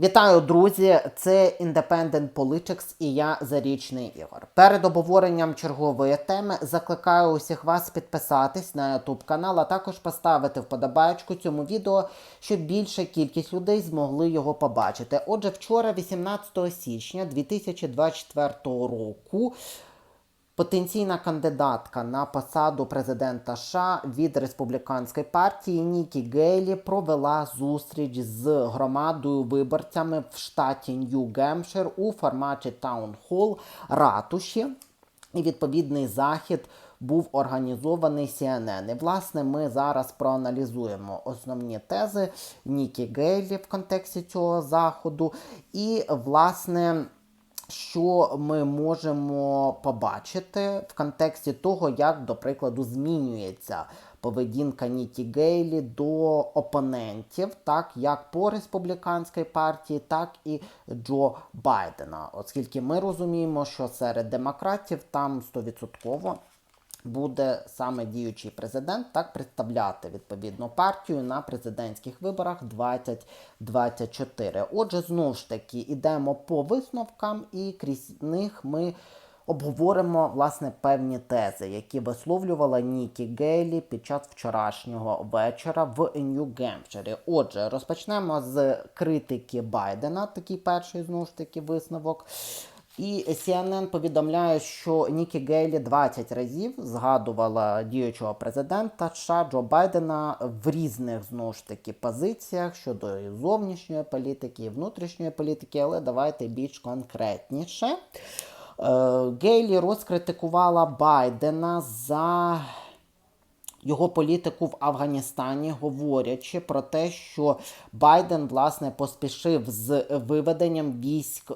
Вітаю, друзі! Це Independent Politics і я Зарічний Ігор. Перед обговоренням чергової теми закликаю усіх вас підписатись на YouTube канал, а також поставити вподобайку цьому відео, щоб більша кількість людей змогли його побачити. Отже, вчора, 18 січня 2024 року. Потенційна кандидатка на посаду президента США від республіканської партії Нікі Гейлі провела зустріч з громадою виборцями в штаті Нью-Гемпшир у форматі таун-хол ратуші. І відповідний захід був організований CNN. І, власне, ми зараз проаналізуємо основні тези Нікі Гейлі в контексті цього заходу. І, власне, що ми можемо побачити в контексті того, як, до прикладу, змінюється поведінка Ніті Гейлі до опонентів, так як по республіканській партії, так і Джо Байдена, оскільки ми розуміємо, що серед демократів там 100% буде саме діючий президент так представляти відповідну партію на президентських виборах 2024. Отже, знову ж таки, йдемо по висновкам, і крізь них ми обговоримо власне певні тези, які висловлювала Нікі Гейлі під час вчорашнього вечора в Нью-Гемпширі. Отже, розпочнемо з критики Байдена, такий перший знову ж таки висновок. І CNN повідомляє, що Нікі Гейлі 20 разів згадувала діючого президента США Джо Байдена в різних знову ж таки позиціях щодо і зовнішньої політики і внутрішньої політики, але давайте більш конкретніше. Е, Гейлі розкритикувала Байдена за його політику в Афганістані, говорячи про те, що Байден власне поспішив з виведенням військ. е,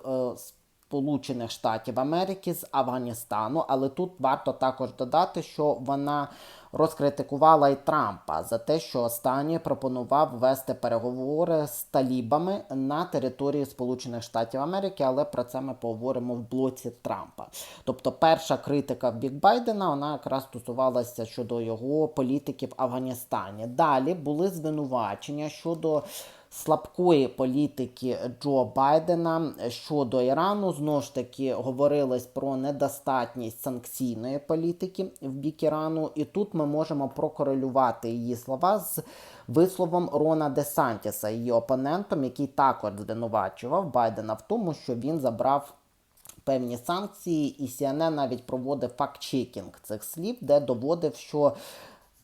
Сполучених Штатів Америки з Афганістану, але тут варто також додати, що вона розкритикувала і Трампа за те, що останній пропонував вести переговори з талібами на території Сполучених Штатів Америки, але про це ми поговоримо в блоці Трампа. Тобто, перша критика в бік Байдена вона якраз стосувалася щодо його політики в Афганістані. Далі були звинувачення щодо слабкої політики Джо Байдена щодо Ірану. Знову ж таки говорилось про недостатність санкційної політики в бік Ірану, і тут ми можемо прокорелювати її слова з висловом Рона Десантіса, її опонентом, який також звинувачував Байдена в тому, що він забрав. Певні санкції, і CNN навіть проводив факт-чекінг цих слів, де доводив, що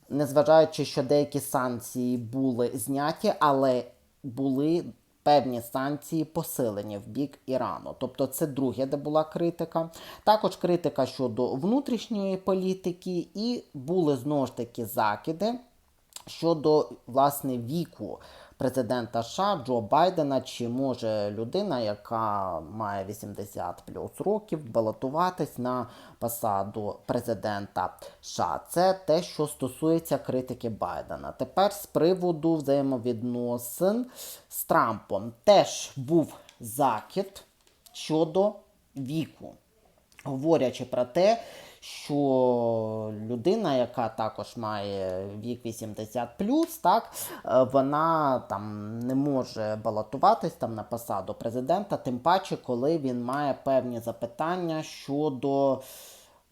незважаючи, що деякі санкції були зняті, але були певні санкції посилені в бік Ірану. Тобто це друге, де була критика. Також критика щодо внутрішньої політики, і були знову ж таки закиди щодо власне віку президента США Джо Байдена, чи може людина, яка має 80 плюс років, балотуватись на посаду президента США. Це те, що стосується критики Байдена. Тепер з приводу взаємовідносин з Трампом теж був закид щодо віку, говорячи про те, що людина, яка також має вік 80 так, е, вона там не може балотуватись там на посаду президента, тим паче, коли він має певні запитання щодо.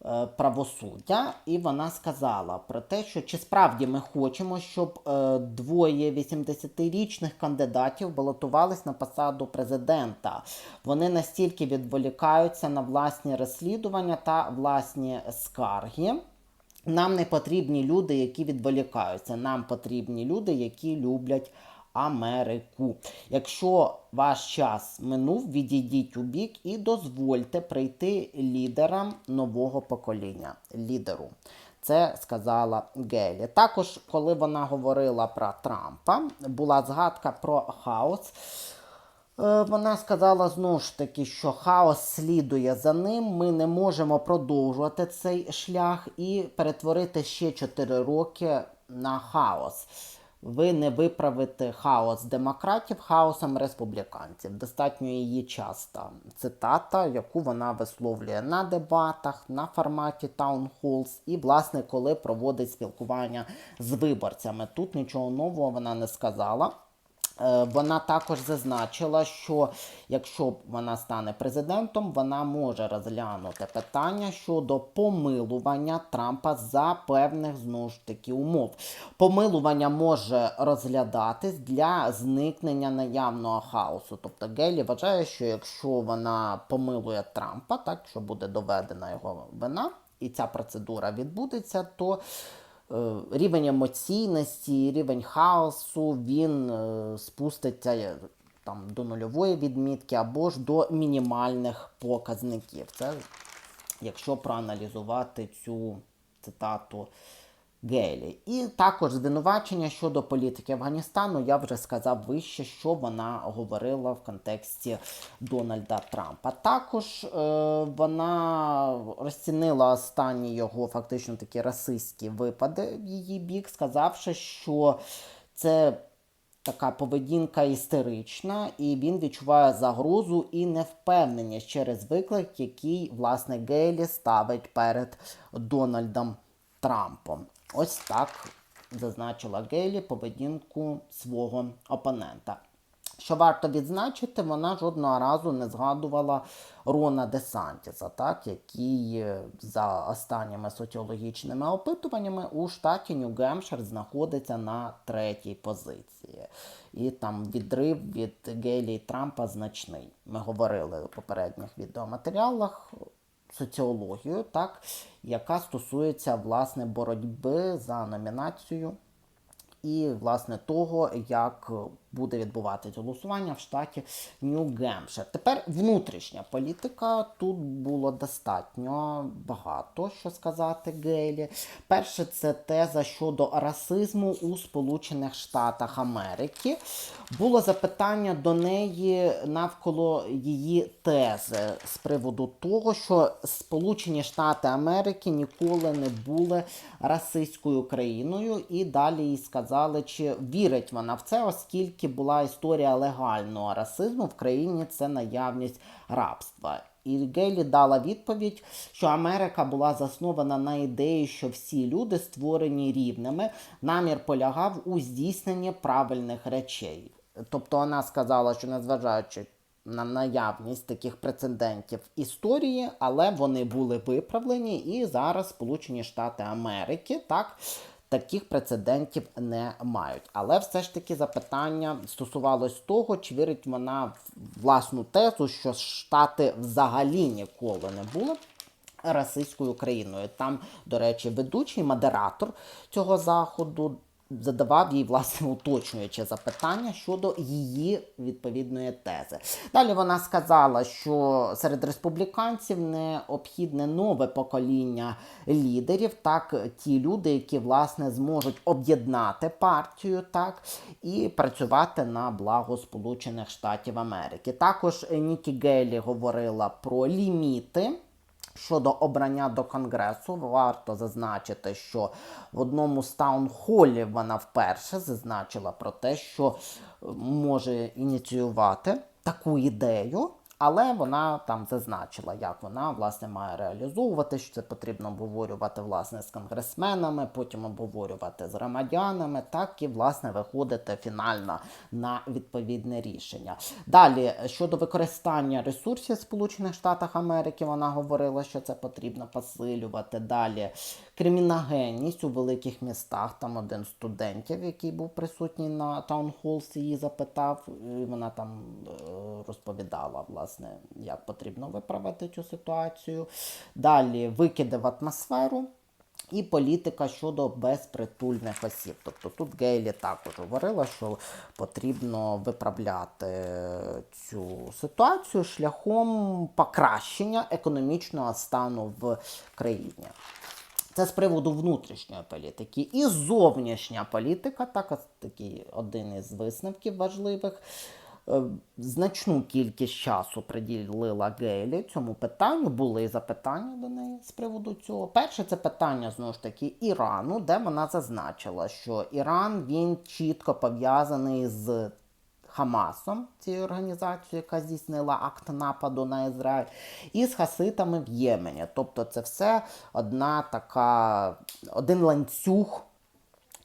Е, Правосуддя, і вона сказала про те, що чи справді ми хочемо, щоб е, двоє 80-річних кандидатів балотувались на посаду президента. Вони настільки відволікаються на власні розслідування та власні скарги. Нам не потрібні люди, які відволікаються. Нам потрібні люди, які люблять Америку. Якщо ваш час минув, відійдіть у бік і дозвольте прийти лідерам нового покоління. Лідеру. Це сказала Гелі. Також, коли вона говорила про Трампа, була згадка про хаос. Е, Вона сказала знову ж таки, що хаос слідує за ним. Ми не можемо продовжувати цей шлях і перетворити ще 4 роки на хаос. Ви не виправите хаос демократів хаосом республіканців. Достатньо її часто цитата, яку вона висловлює на дебатах, на форматі таунхолс і, власне, коли проводить спілкування з виборцями. Тут нічого нового вона не сказала. Е, Вона також зазначила, що якщо вона стане президентом, вона може розглянути питання щодо помилування Трампа за певних знову ж таки умов. Помилування може розглядатись для зникнення наявного хаосу. Тобто Гейлі вважає, що якщо вона помилує Трампа, так що буде доведена його вина, і ця процедура відбудеться, то рівень емоційності, рівень хаосу він е, спуститься е, там до нульової відмітки або ж до мінімальних показників. Це якщо проаналізувати цю цитату Гейлі. І також звинувачення щодо політики Афганістану, я вже сказав вище, що вона говорила в контексті Дональда Трампа. Також е, вона розцінила останні його фактично такі расистські випади в її бік, сказавши, що це така поведінка істерична, і він відчуває загрозу і невпевненість через виклик, який власне Гейлі ставить перед Дональдом Трампом. Ось так зазначила Гейлі поведінку свого опонента. Що варто відзначити, вона жодного разу не згадувала Рона Десантіса, так, який е, за останніми соціологічними опитуваннями у штаті Нью-Гемпшир знаходиться на третій позиції. І там відрив від Гейлі Трампа значний. Ми говорили у попередніх відеоматеріалах соціологію, так, яка стосується власне боротьби за номінацію і власне того, як буде відбуватися голосування в штаті Нью-Гемпшир. Тепер внутрішня політика. Тут було достатньо багато що сказати Гейлі. Перше, це теза щодо расизму у Сполучених Штатах Америки. Було запитання до неї навколо її тези з приводу того, що Сполучені Штати Америки ніколи не були расистською країною, і далі їй сказали, чи вірить вона в це, оскільки була історія легального расизму в країні це наявність рабства. І Гейлі дала відповідь, що Америка була заснована на ідеї, що всі люди створені рівними. Намір полягав у здійсненні правильних речей. Тобто вона сказала, що незважаючи на наявність таких прецедентів історії, але вони були виправлені, і зараз Сполучені Штати Америки так. Таких прецедентів не мають. Але все ж таки запитання стосувалось того, чи вірить вона в власну тезу, що Штати взагалі ніколи не були расистською країною. Там, до речі, ведучий модератор цього заходу задавав їй власне уточнююче запитання щодо її відповідної тези. Далі вона сказала, що серед республіканців необхідне нове покоління лідерів, так ті люди, які власне зможуть об'єднати партію, так і працювати на благо Сполучених Штатів Америки. Також Нікі Гейлі говорила про ліміти. Щодо обрання до конгресу, варто зазначити, що в одному з таунхолів вона вперше зазначила про те, що може ініціювати таку ідею. Але вона там зазначила, як вона власне має реалізовувати, що це потрібно обговорювати власне з конгресменами, потім обговорювати з громадянами, так і власне виходити фінально на відповідне рішення. Далі щодо використання ресурсів Сполучених Штатів Америки, вона говорила, що це потрібно посилювати. Далі криміногенність у великих містах. Там один студентів, який був присутній на таунхолсі, її запитав, і вона там е, розповідала власне як потрібно виправити цю ситуацію. Далі викиди в атмосферу. І політика щодо безпритульних осіб. Тобто тут Гейлі також говорила, що потрібно виправляти цю ситуацію шляхом покращення економічного стану в країні. Це з приводу внутрішньої політики. І зовнішня політика, так, такий один із висновків важливих. Е, значну кількість часу приділила Гейлі цьому питанню. Були запитання до неї з приводу цього. Перше, це питання знову ж таки Ірану, де вона зазначила, що Іран він чітко пов'язаний з. Хамасом, цією організацією, яка здійснила акт нападу на Ізраїль, і з хаситами в Ємені. Тобто це все одна така, один ланцюг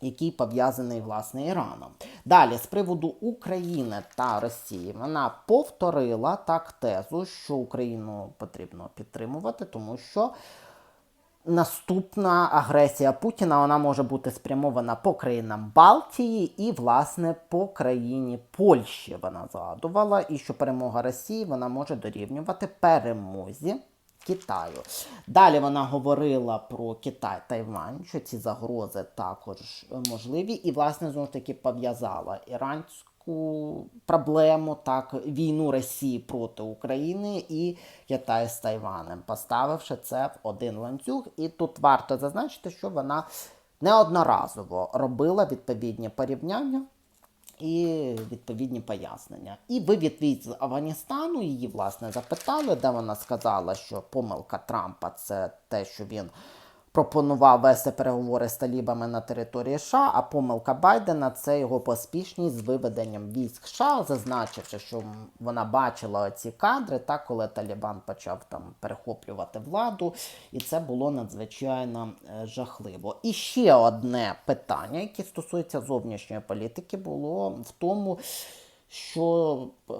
який пов'язаний власне Іраном. Далі, з приводу України та Росії, вона повторила так тезу, що Україну потрібно підтримувати, тому що наступна агресія Путіна вона може бути спрямована по країнам Балтії і, власне, по країні Польщі. Вона згадувала, і що перемога Росії вона може дорівнювати перемозі. Китаю. Далі вона говорила про Китай Тайвань, що ці загрози також можливі, і, власне, знову ж таки пов'язала іранську проблему, так, війну Росії проти України і Китай з Тайванем, поставивши це в один ланцюг. І тут варто зазначити, що вона неодноразово робила відповідні порівняння і відповідні пояснення. І вивід від Афганістану її власне запитали, де вона сказала, що помилка Трампа це те, що він пропонував вести переговори з талібами на території США, а помилка Байдена це його поспішність з виведенням військ США, зазначивши, що вона бачила ці кадри, так, коли Талібан почав там перехоплювати владу, і це було надзвичайно е, жахливо. І ще одне питання, яке стосується зовнішньої політики, було в тому, що е,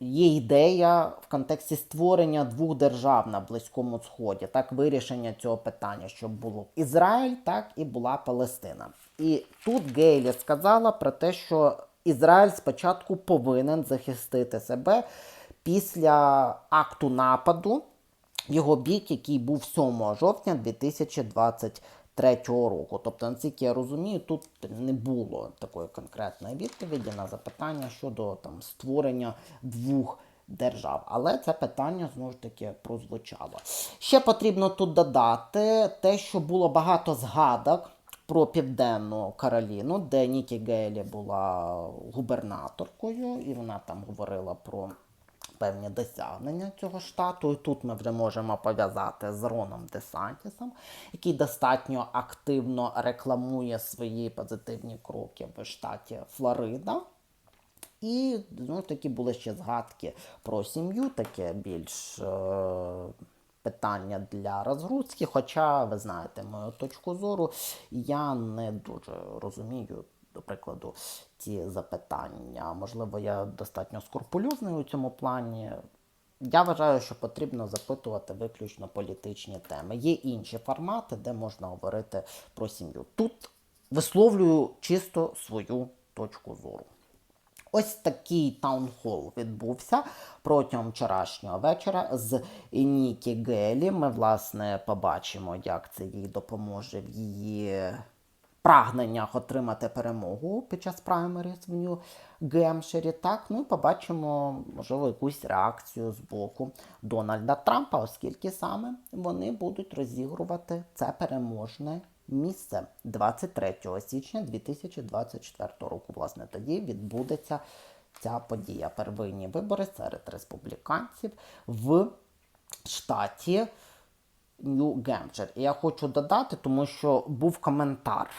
Є ідея в контексті створення двох держав на Близькому Сході, так вирішення цього питання, щоб було Ізраїль, так і була Палестина. І тут Гейлі сказала про те, що Ізраїль спочатку повинен захистити себе після акту нападу його бік, який був 7 жовтня 2023 року. Тобто, наскільки я розумію, тут не було такої конкретної відповіді на запитання щодо там створення двох. Держав, але це питання знову ж таки прозвучало. Ще потрібно тут додати те, що було багато згадок про Південну Кароліну, де Нікі Гейлі була губернаторкою, і вона там говорила про певні досягнення цього штату. І тут ми вже можемо пов'язати з Роном Десантісом, який достатньо активно рекламує свої позитивні кроки в штаті Флорида. І знову ж таки були ще згадки про сім'ю, таке більш е, питання для розгрузки. Хоча, ви знаєте, мою точку зору, я не дуже розумію, до прикладу, ці запитання. Можливо, я достатньо скрупульозний у цьому плані. Я вважаю, що потрібно запитувати виключно політичні теми. Є інші формати, де можна говорити про сім'ю. Тут висловлюю чисто свою точку зору. Ось такий таунхол відбувся протягом вчорашнього вечора з Нікі Гелі. Ми, власне, побачимо, як це їй допоможе в її прагненнях отримати перемогу під час праймеріс в Нью Гемширі. Так, ну і побачимо, можливо, якусь реакцію з боку Дональда Трампа, оскільки саме вони будуть розігрувати це переможне місце 23 січня 2024 року. Власне, тоді відбудеться ця подія. Первинні вибори серед республіканців в штаті Нью-Гемпшир. І я хочу додати, тому що був коментар.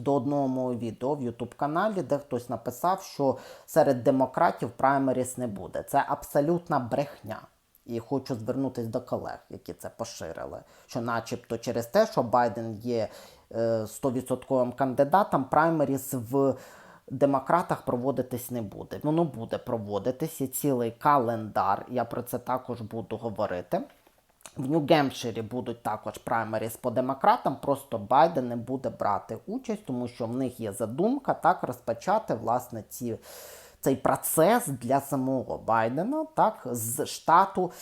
До одного мого відео в Ютуб каналі, де хтось написав, що серед демократів праймеріс не буде. Це абсолютна брехня. І хочу звернутися до колег, які це поширили. Що, начебто, через те, що Байден є е, 100% кандидатом, праймеріс в демократах проводитись не буде. Воно буде проводитись, цілий календар. Я про це також буду говорити. В Нью-Гемпширі будуть також праймеріс по демократам, просто Байден не буде брати участь, тому що в них є задумка так розпочати власне ці, цей процес для самого Байдена, так, з штату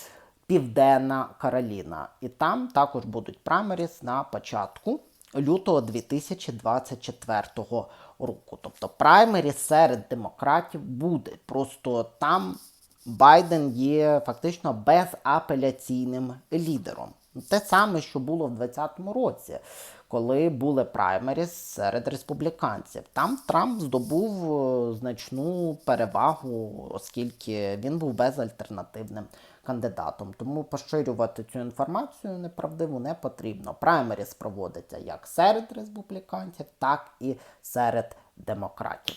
Південна Кароліна. І там також будуть праймеріс на початку лютого 2024 року. Тобто праймеріс серед демократів буде. Просто там Байден є фактично безапеляційним лідером. Те саме, що було в 2020 році, коли були праймеріс серед республіканців. Там Трамп здобув е, значну перевагу, оскільки він був безальтернативним кандидатом. Тому поширювати цю інформацію неправдиву не потрібно. Праймеріс проводиться як серед республіканців, так і серед демократів.